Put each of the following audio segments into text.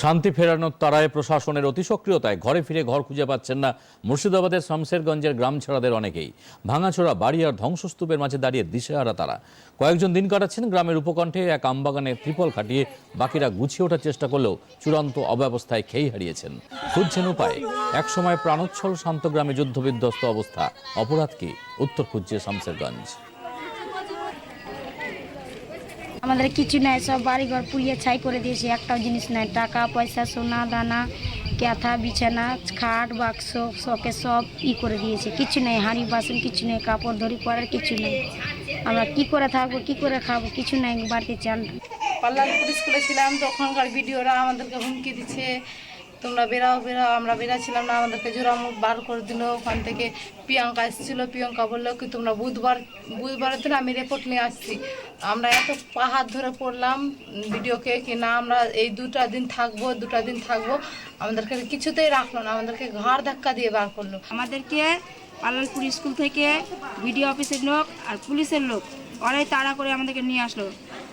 শান্তি ফেরানোর তারায় প্রশাসনের অতি সক্রিয়তায় ঘরে ফিরে ঘর খুঁজে পাচ্ছেন না মুর্শিদাবাদের শামশেরগঞ্জের গ্রাম ছাড়াদের অনেকেই। ভাঙাচোরা বাড়ি আর ধ্বংসস্তূপের মাঝে দাঁড়িয়ে দিশেহারা তারা। কয়েকজন দিন কাটাচ্ছেন গ্রামের উপকণ্ঠে এক আমবাগানে ত্রিপল খাটিয়ে বাকিরা গুছিয়ে ওঠার চেষ্টা করলেও চূড়ান্ত অব্যবস্থায় খেই হারিয়েছেন। খুঁজছেন উপায়? একসময় প্রাণোচ্ছল শান্ত গ্রামে যুদ্ধবিধ্বস্ত অবস্থা। অপরাধ কি? উত্তর খুঁজছে শামশেরগঞ্জ। আমাদের কিছু নাই, সব বাড়িঘর পুড়িয়ে ছাই করে দিয়েছে। একটাও জিনিস নাই, টাকা, পয়সা, সোনা, দানা, ক্যাথা, বিছানা, খাট, বাক্স শখে সব ই করে দিয়েছে। কিছু নেই, হাঁড়ি, বাসন, কিছু নেই, কাপড় ধরি পরার কিছু নেই। আমরা কি করে থাকব, কি করে খাব, কিছু নাই, বাড়িতে চাল পাল্লালপুর স্কুলে ছিলাম, তখনকার ভিডিওরা আমাদেরকে হুমকি দিচ্ছে। তোমরা বেরাও বেরাও, আমরা বেরাচ্ছিলাম না, আমাদেরকে জোরামুখ বার করে দিল। ওখান থেকে প্রিয়াঙ্কা এসেছিল। প্রিয়াঙ্কা বলল কি, তোমরা বুধবার, বুধবারের দিন আমি রিপোর্ট নিয়ে আসছি। আমরা এত পাহাড় ধরে পড়লাম ভিডিওকে কি না, আমরা এই দুটা দিন থাকব, দুটা দিন থাকব, আমাদেরকে কিছুতেই রাখল না, আমাদেরকে ঘাড় ধাক্কা দিয়ে বার করল। আমাদেরকে পালালপুর স্কুল থেকে বিডিও অফিসের লোক আর পুলিশের লোক, ওরাই তাড়া করে আমাদেরকে নিয়ে আসলো।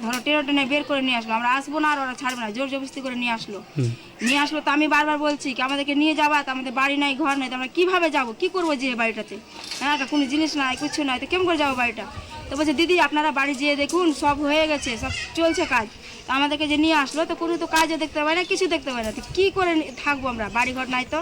ধরো টেরো টেনে বের করে নিয়ে আসলো। আমরা আসব না আর ওরা ছাড়বে না জোর জবস্তি করে নিয়ে আসলো। নিয়ে আসলো তো আমি বারবার বলছি কি আমাদেরকে নিয়ে যাবা তো আমাদের বাড়ি নাই ঘর নাই তো আমরা কীভাবে যাব? কী করব যে বাড়িটাতে? হ্যাঁ একটা কোনো জিনিস নাই কিছু নাই তো কেমন করে যাব বাড়িটা? তো বলছে দিদি আপনারা বাড়ি যেয়ে দেখুন সব হয়ে গেছে সব চলছে কাজ। তো আমাদেরকে যে নিয়ে আসলো তো কোনো তো কাজও দেখতে পাই না কিছু দেখতে পাই না। তো কী করে থাকব আমরা? বাড়ি ঘর নাই তো।